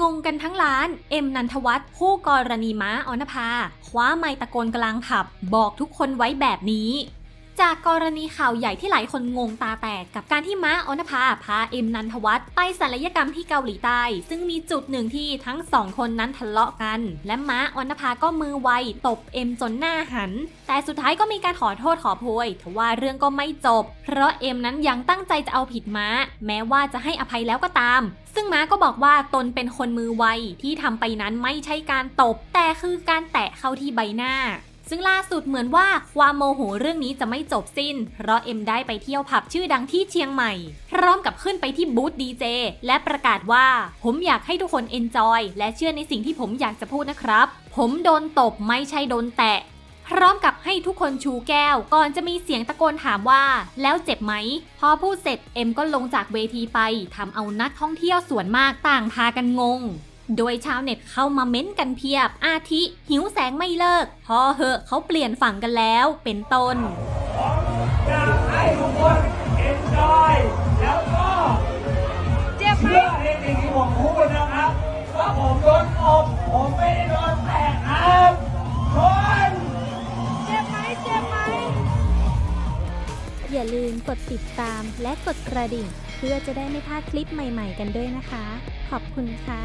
งงกันทั้งร้าน เอ็มนันทวัฒน์คู่กรณีม้าออนภา คว้าไม้ตะโกนกลางผับ บอกทุกคนไว้แบบนี้ จากกรณีข่าวใหญ่ที่หลายคนงงตาแตกกับการที่ม้าอนภาพาเอ็มนันทวัฒน์ไปศัลยกรรมที่เกาหลีใต้ ซึ่งมีจุดหนึ่งที่ทั้งสองคนนั้นทะเลาะกัน และม้าออนภาก็มือไวตบเอ็มจนหน้าหัน แต่สุดท้ายก็มีการขอโทษขอโพยทว่าเรื่องก็ไม่จบ เพราะเอ็มนั้นยังตั้งใจจะเอาผิดม้า แม้ว่าจะให้อภัยแล้วก็ตาม ซึ่งม้าก็บอกว่าตนเป็นคนมือไวที่ทำไปนั้นไม่ใช่การตบ แต่คือการแตะเข้าที่ใบหน้า ซึ่งล่าสุดเหมือนว่าความโมโหเรื่องนี้จะไม่จบสิ้น เพราะเอ็มได้ไปเที่ยวผับชื่อดังที่เชียงใหม่ พร้อมกับขึ้นไปที่บูธดีเจและประกาศว่า ผมอยากให้ทุกคนเอนจอยและเชื่อในสิ่งที่ผมอยากจะพูดนะครับ ผมโดนตบไม่ใช่โดนแตะพร้อมกับให้ทุกคนชูแก้ว ก่อนจะมีเสียงตะโกนถามว่า แล้วเจ็บไหม พอพูดเสร็จเอ็มก็ลงจากเวทีไปทำเอานักท่องเที่ยวส่วนมากต่างพากันงง โดยชาวเน็ตเข้ามาเม้นต์กันเพียบ อาทิ หิวแสงไม่เลิก พอเหอะเขาเปลี่ยนฝั่งกันแล้วเป็นต้นอยากให้ทุกคนเอนจอยแล้วก็เจ็บไหมเชื่อในสิ่งที่ผมพูดนะครับว่าผมโดนอบผมไม่ได้โดนแตะครับคนเจ็บไหมเจ็บไหมอย่าลืมกดติดตามและกดกระดิ่ง เพื่อจะได้ไม่พลาดคลิปใหม่ ๆ กันด้วยนะคะ ขอบคุณค่ะ